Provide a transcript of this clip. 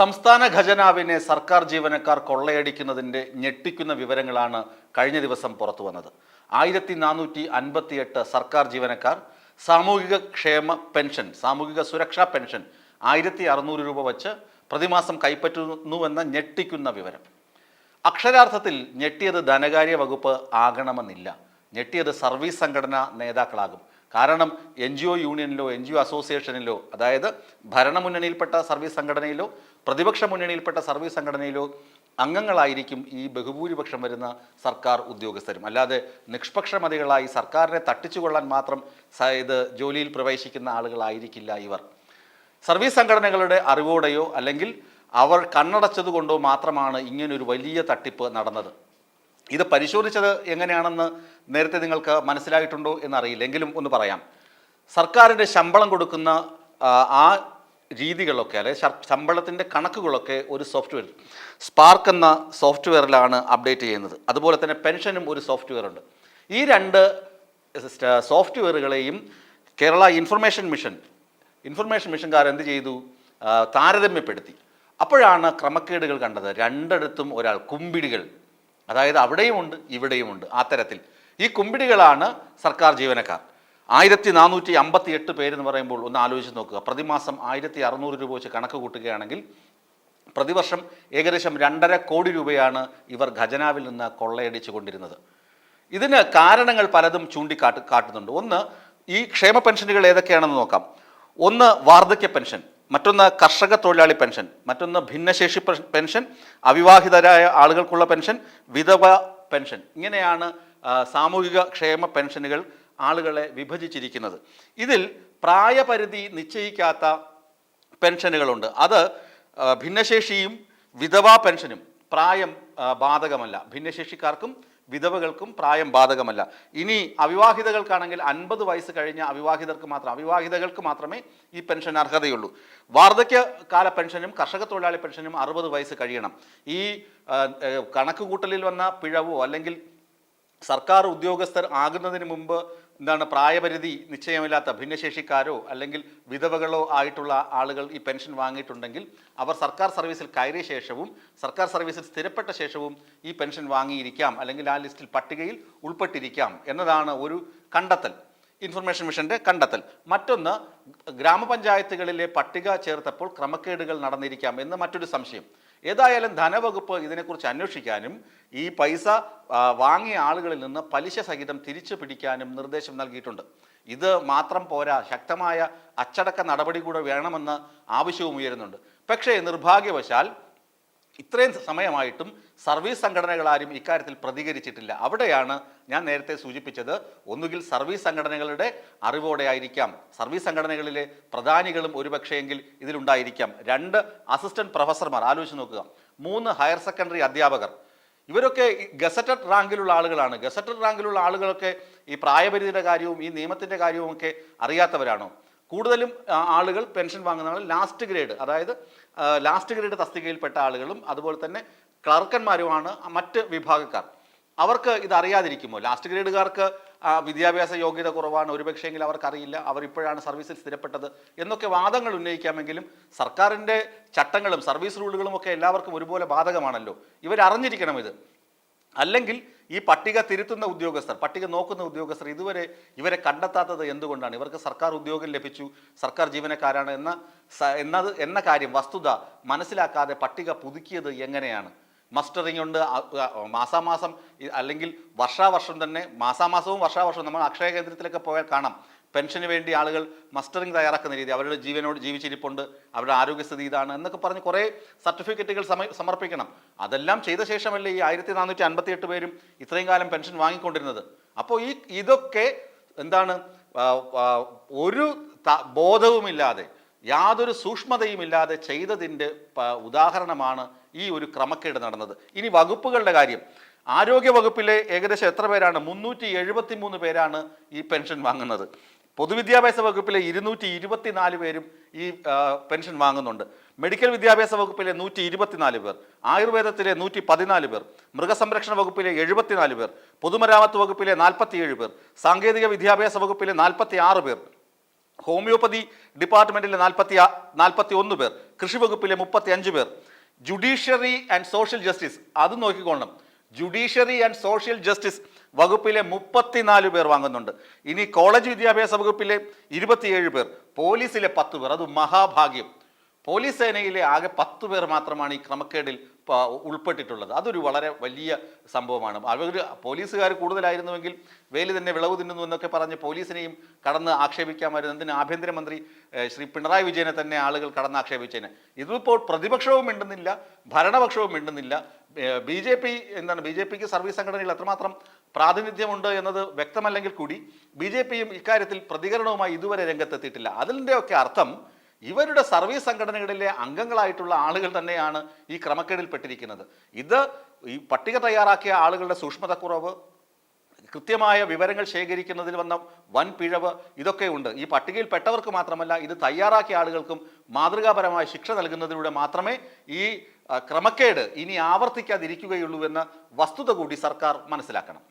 സംസ്ഥാന ഖജനാവിനെ സർക്കാർ ജീവനക്കാർ കൊള്ളയടിക്കുന്നതിന്റെ ഞെട്ടിക്കുന്ന വിവരങ്ങളാണ് കഴിഞ്ഞ ദിവസം പുറത്തു വന്നത്. ആയിരത്തി നാനൂറ്റി അൻപത്തിയെട്ട് സർക്കാർ ജീവനക്കാർ സാമൂഹിക ക്ഷേമ പെൻഷൻ സാമൂഹിക സുരക്ഷാ പെൻഷൻ ആയിരത്തി അറുന്നൂറ് രൂപ വച്ച് പ്രതിമാസം കൈപ്പറ്റുന്നുവെന്ന ഞെട്ടിക്കുന്ന വിവരം. അക്ഷരാർത്ഥത്തിൽ ഞെട്ടിയത് ധനകാര്യ വകുപ്പ് ആകണമെന്നില്ല. ഞെട്ടിയത് സർവീസ് സംഘടനാ നേതാക്കളാകും. കാരണം എൻ ജി ഒ യൂണിയനിലോ എൻ ജി ഒ അസോസിയേഷനിലോ അതായത് ഭരണമുന്നണിയിൽപ്പെട്ട സർവീസ് സംഘടനയിലോ പ്രതിപക്ഷ മുന്നണിയിൽപ്പെട്ട സർവീസ് സംഘടനയിലോ അംഗങ്ങളായിരിക്കും ഈ ബഹുഭൂരിപക്ഷം വരുന്ന സർക്കാർ ഉദ്യോഗസ്ഥരും. അല്ലാതെ നിഷ്പക്ഷമതികളായി സർക്കാരിനെ തട്ടിച്ചുകൊള്ളാൻ മാത്രം ഇത് ജോലിയിൽ പ്രവേശിക്കുന്ന ആളുകളായിരിക്കില്ല ഇവർ. സർവീസ് സംഘടനകളുടെ അറിവോടെയോ അല്ലെങ്കിൽ അവർ കണ്ണടച്ചതുകൊണ്ടോ മാത്രമാണ് ഇങ്ങനൊരു വലിയ തട്ടിപ്പ് നടന്നത്. ഇത് പരിശോധിച്ചത് എങ്ങനെയാണെന്ന് നേരത്തെ നിങ്ങൾക്ക് മനസ്സിലായിട്ടുണ്ടോ എന്നറിയില്ല. എങ്കിലും ഒന്ന് പറയാം. സർക്കാരിന്റെ ശമ്പളം കൊടുക്കുന്ന ആ രീതികളൊക്കെ അല്ലെ ശമ്പളത്തിന്റെ കണക്കുകളൊക്കെ ഒരു സോഫ്റ്റ്വെയർ. സ്പാർക്ക് എന്ന സോഫ്റ്റ്വെയറിലാണ് അപ്ഡേറ്റ് ചെയ്യുന്നത്. അതുപോലെ തന്നെ പെൻഷനും ഒരു സോഫ്റ്റ്വെയർ ഉണ്ട്. ഈ രണ്ട് സോഫ്റ്റ്വെയറുകളെയും കേരള ഇൻഫർമേഷൻ മിഷൻ ഇൻഫർമേഷൻ മിഷൻകാർ എന്ത് ചെയ്തു? താരതമ്യപ്പെടുത്തി. അപ്പോഴാണ് ക്രമക്കേടുകൾ കണ്ടത്. രണ്ടിടത്തും ഒരാൾ കുമ്പിടികൾ. അതായത് അവിടെയുമുണ്ട് ഇവിടെയുമുണ്ട് ആ തരത്തിൽ. ഈ കുമ്പിടികളാണ് സർക്കാർ ജീവനക്കാർ. ആയിരത്തി നാനൂറ്റി അമ്പത്തി എട്ട് പേരെന്ന് പറയുമ്പോൾ ഒന്ന് ആലോചിച്ച് നോക്കുക. പ്രതിമാസം ആയിരത്തി അറുന്നൂറ് രൂപ വെച്ച് കണക്ക് കൂട്ടുകയാണെങ്കിൽ പ്രതിവർഷം ഏകദേശം രണ്ടര കോടി രൂപയാണ് ഇവർ ഖജനാവിൽ നിന്ന് കൊള്ളയടിച്ചു കൊണ്ടിരുന്നത്. ഇതിന് കാരണങ്ങൾ പലതും ചൂണ്ടിക്കാട്ട് കാട്ടുന്നുണ്ട്. ഒന്ന് ഈ ക്ഷേമ പെൻഷനുകൾ ഏതൊക്കെയാണെന്ന് നോക്കാം. ഒന്ന് വാർദ്ധക്യ പെൻഷൻ മറ്റൊന്ന് കർഷക തൊഴിലാളി പെൻഷൻ മറ്റൊന്ന് ഭിന്നശേഷി പെൻഷൻ അവിവാഹിതരായ ആളുകൾക്കുള്ള പെൻഷൻ വിധവ പെൻഷൻ. ഇങ്ങനെയാണ് സാമൂഹിക ക്ഷേമ പെൻഷനുകൾ ആളുകളെ വിഭജിച്ചിരിക്കുന്നത്. ഇതിൽ പ്രായപരിധി നിശ്ചയിക്കാത്ത പെൻഷനുകളുണ്ട്. അത് ഭിന്നശേഷിയും വിധവാ പെൻഷനും പ്രായം ബാധകമല്ല. ഭിന്നശേഷിക്കാർക്കും വിധവകൾക്കും പ്രായം ബാധകമല്ല. ഇനി അവിവാഹിതകൾക്കാണെങ്കിൽ അൻപത് വയസ്സ് കഴിഞ്ഞ അവിവാഹിതർക്ക് മാത്രം അവിവാഹിതകൾക്ക് മാത്രമേ ഈ പെൻഷൻ അർഹതയുള്ളൂ. വാർദ്ധക്യകാല പെൻഷനും കർഷക തൊഴിലാളി പെൻഷനും അറുപത് വയസ്സ് കഴിയണം. ഈ കണക്കുകൂട്ടലിൽ വന്ന പിഴവോ അല്ലെങ്കിൽ സർക്കാർ ഉദ്യോഗസ്ഥർ ആകുന്നതിന് മുമ്പ് എന്താണ് പ്രായപരിധി നിശ്ചയമില്ലാത്ത ഭിന്നശേഷിക്കാരോ അല്ലെങ്കിൽ വിധവകളോ ആയിട്ടുള്ള ആളുകൾ ഈ പെൻഷൻ വാങ്ങിയിട്ടുണ്ടെങ്കിൽ അവർ സർക്കാർ സർവീസിൽ കയറിയ ശേഷവും സർക്കാർ സർവീസിൽ സ്ഥിരപ്പെട്ട ശേഷവും ഈ പെൻഷൻ വാങ്ങിയിരിക്കാം അല്ലെങ്കിൽ ആ ലിസ്റ്റിൽ പട്ടികയിൽ ഉൾപ്പെട്ടിരിക്കാം എന്നതാണ് ഒരു കണ്ടെത്തൽ. ഇൻഫർമേഷൻ മിഷന്റെ കണ്ടെത്തൽ. മറ്റൊന്ന് ഗ്രാമപഞ്ചായത്തുകളിലെ പട്ടിക ചേർത്തപ്പോൾ ക്രമക്കേടുകൾ നടന്നിരിക്കാം എന്ന് മറ്റൊരു സംശയം. ഏതായാലും ധനവകുപ്പ് ഇതിനെക്കുറിച്ച് അന്വേഷിക്കാനും ഈ പൈസ വാങ്ങിയ ആളുകളിൽ നിന്ന് പലിശ സഹിതം തിരിച്ചു പിടിക്കാനും നിർദ്ദേശം നൽകിയിട്ടുണ്ട്. ഇത് മാത്രം പോരാ ശക്തമായ അച്ചടക്ക നടപടി കൂടെ വേണമെന്ന് ആവശ്യവും ഉയരുന്നുണ്ട്. പക്ഷേ നിർഭാഗ്യവശാൽ ഇത്രയും സമയമായിട്ടും സർവീസ് സംഘടനകളാരും ഇക്കാര്യത്തിൽ പ്രതികരിച്ചിട്ടില്ല. അവിടെയാണ് ഞാൻ നേരത്തെ സൂചിപ്പിച്ചത് ഒന്നുകിൽ സർവീസ് സംഘടനകളുടെ അറിവോടെ ആയിരിക്കാം. സർവീസ് സംഘടനകളിലെ പ്രധാനികളും ഒരുപക്ഷെയെങ്കിൽ ഇതിലുണ്ടായിരിക്കാം. രണ്ട് അസിസ്റ്റന്റ് പ്രൊഫസർമാർ. ആലോചിച്ച് നോക്കുക. മൂന്ന് ഹയർ സെക്കൻഡറി അധ്യാപകർ. ഇവരൊക്കെ ഗസറ്റഡ് റാങ്കിലുള്ള ആളുകളാണ്. ഗസറ്റഡ് റാങ്കിലുള്ള ആളുകളൊക്കെ ഈ പ്രായപരിധിയുടെ കാര്യവും ഈ നിയമത്തിന്റെ കാര്യവും ഒക്കെ അറിയാത്തവരാണോ? കൂടുതലും ആളുകൾ പെൻഷൻ വാങ്ങുന്ന ആൾ ലാസ്റ്റ് ഗ്രേഡ്. അതായത് ലാസ്റ്റ് ഗ്രേഡ് തസ്തികയിൽപ്പെട്ട ആളുകളും അതുപോലെ തന്നെ ക്ലർക്കന്മാരുമാണ് മറ്റ് വിഭാഗക്കാർ. അവർക്ക് ഇത് അറിയാതിരിക്കുമോ ലാസ്റ്റ് ഗ്രേഡുകാർക്ക് വിദ്യാഭ്യാസ യോഗ്യത കുറവാണ് ഒരുപക്ഷെങ്കിൽ അവർക്കറിയില്ല അവരിപ്പോഴാണ് സർവീസിൽ സ്ഥിരപ്പെട്ടത് എന്നൊക്കെ വാദങ്ങൾ ഉന്നയിക്കാമെങ്കിലും സർക്കാരിന്റെ ചട്ടങ്ങളും സർവീസ് റൂളുകളും ഒക്കെ എല്ലാവർക്കും ഒരുപോലെ ബാധകമാണല്ലോ. ഇവരറിഞ്ഞിരിക്കണം ഇത്. അല്ലെങ്കിൽ ഈ പട്ടിക തിരുത്തുന്ന ഉദ്യോഗസ്ഥർ പട്ടിക നോക്കുന്ന ഉദ്യോഗസ്ഥർ ഇതുവരെ ഇവരെ കണ്ടെത്താത്തത് എന്തുകൊണ്ടാണ്? ഇവർക്ക് സർക്കാർ ഉദ്യോഗം ലഭിച്ചു സർക്കാർ ജീവനക്കാരാണ് എന്ന എന്നത് എന്ന കാര്യം വസ്തുത മനസ്സിലാക്കാതെ പട്ടിക പുതുക്കിയത് എങ്ങനെയാണ്? മസ്റ്ററിംഗ് ഉണ്ട് മാസാമാസം അല്ലെങ്കിൽ വർഷാവർഷം തന്നെ മാസാമാസവും വർഷാവർഷവും നമ്മൾ അക്ഷയ കേന്ദ്രത്തിലൊക്കെ പോയാൽ കാണാം. പെൻഷന് വേണ്ടി ആളുകൾ മസ്റ്ററിങ് തയ്യാറാക്കുന്ന രീതി അവരുടെ ജീവനോട് ജീവിച്ചിരിപ്പുണ്ട് അവരുടെ ആരോഗ്യസ്ഥിതി ഇതാണ് എന്നൊക്കെ പറഞ്ഞ് കുറേ സർട്ടിഫിക്കറ്റുകൾ സമ സമർപ്പിക്കണം. അതെല്ലാം ചെയ്ത ശേഷമല്ലേ ഈ ആയിരത്തി നാനൂറ്റി അൻപത്തി എട്ട് പേരും ഇത്രയും കാലം പെൻഷൻ വാങ്ങിക്കൊണ്ടിരുന്നത്. അപ്പോൾ ഈ ഇതൊക്കെ എന്താണ് ഒരു ബോധവുമില്ലാതെ യാതൊരു സൂക്ഷ്മതയുമില്ലാതെ ചെയ്തതിന്റെ ഉദാഹരണമാണ് ഈ ഒരു ക്രമക്കേട് നടന്നത്. ഇനി വകുപ്പുകളുടെ കാര്യം. ആരോഗ്യ വകുപ്പിലെ ഏകദേശം എത്ര പേരാണ്? മുന്നൂറ്റി എഴുപത്തി മൂന്ന് പേരാണ് ഈ പെൻഷൻ വാങ്ങുന്നത്. പൊതുവിദ്യാഭ്യാസ വകുപ്പിലെ ഇരുന്നൂറ്റി ഇരുപത്തിനാല് പേരും ഈ പെൻഷൻ വാങ്ങുന്നുണ്ട്. മെഡിക്കൽ വിദ്യാഭ്യാസ വകുപ്പിലെ നൂറ്റി ഇരുപത്തിനാല് പേർ ആയുർവേദത്തിലെ നൂറ്റി പതിനാല് പേർ മൃഗസംരക്ഷണ വകുപ്പിലെ എഴുപത്തിനാല് പേർ പൊതുമരാമത്ത് വകുപ്പിലെ നാൽപ്പത്തിയേഴ് പേർ സാങ്കേതിക വിദ്യാഭ്യാസ വകുപ്പിലെ നാൽപ്പത്തി ആറ് പേർ ഹോമിയോപ്പതി ഡിപ്പാർട്ട്മെന്റിലെ നാൽപ്പത്തി നാൽപ്പത്തി ഒന്ന് പേർ കൃഷി വകുപ്പിലെ മുപ്പത്തി അഞ്ച് പേർ. ജുഡീഷ്യറി ആൻഡ് സോഷ്യൽ ജസ്റ്റിസ് അത് നോക്കിക്കൊള്ളണം. ജുഡീഷ്യറി ആൻഡ് സോഷ്യൽ ജസ്റ്റിസ് വകുപ്പിലെ മുപ്പത്തിനാല് പേർ വാങ്ങുന്നുണ്ട്. ഇനി കോളേജ് വിദ്യാഭ്യാസ വകുപ്പിലെ ഇരുപത്തിയേഴ് പേർ പോലീസിലെ പത്ത് പേർ. അത് മഹാഭാഗ്യം. പോലീസ് സേനയിലെ ആകെ പത്ത് പേർ മാത്രമാണ് ഈ ക്രമക്കേടിൽ ഉൾപ്പെട്ടിട്ടുള്ളത്. അതൊരു വളരെ വലിയ സംഭവമാണ്. അവർ പോലീസുകാർ കൂടുതലായിരുന്നുവെങ്കിൽ വേലി തന്നെ വിളവ് തിന്നുന്നു എന്നൊക്കെ പറഞ്ഞ് പോലീസിനെയും കടന്ന് ആക്ഷേപിക്കാമായിരുന്നു എന്തിന് ആഭ്യന്തരമന്ത്രി ശ്രീ പിണറായി വിജയനെ തന്നെ ആളുകൾ കടന്ന് ആക്ഷേപിച്ചതിന് ഇതിപ്പോൾ പ്രതിപക്ഷവും മിണ്ടുന്നില്ല ഭരണപക്ഷവും മിണ്ടുന്നില്ല. ബി ജെ പി എന്താണ് ബി ജെ പിക്ക് സർവീസ് സംഘടനയിൽ എത്രമാത്രം പ്രാതിനിധ്യമുണ്ട് എന്നത് വ്യക്തമല്ലെങ്കിൽ കൂടി ബി ജെ പിയും ഇക്കാര്യത്തിൽ പ്രതികരണവുമായി ഇതുവരെ രംഗത്തെത്തിയിട്ടില്ല. അതിന്റെയൊക്കെ അർത്ഥം ഇവരുടെ സർവീസ് സംഘടനകളിലെ അംഗങ്ങളായിട്ടുള്ള ആളുകൾ തന്നെയാണ് ഈ ക്രമക്കേടിൽപ്പെട്ടിരിക്കുന്നത്. ഇത് ഈ പട്ടിക തയ്യാറാക്കിയ ആളുകളുടെ സൂക്ഷ്മതക്കുറവ് കൃത്യമായ വിവരങ്ങൾ ശേഖരിക്കുന്നതിൽ വന്ന വൻ പിഴവ് ഇതൊക്കെ ഉണ്ട്. ഈ പട്ടികയിൽ പെട്ടവർക്ക് മാത്രമല്ല ഇത് തയ്യാറാക്കിയ ആളുകൾക്കും മാതൃകാപരമായ ശിക്ഷ നൽകുന്നതിലൂടെ മാത്രമേ ഈ ക്രമക്കേട് ഇനി ആവർത്തിക്കാതിരിക്കുകയുള്ളൂ എന്ന വസ്തുത കൂടി സർക്കാർ മനസ്സിലാക്കണം.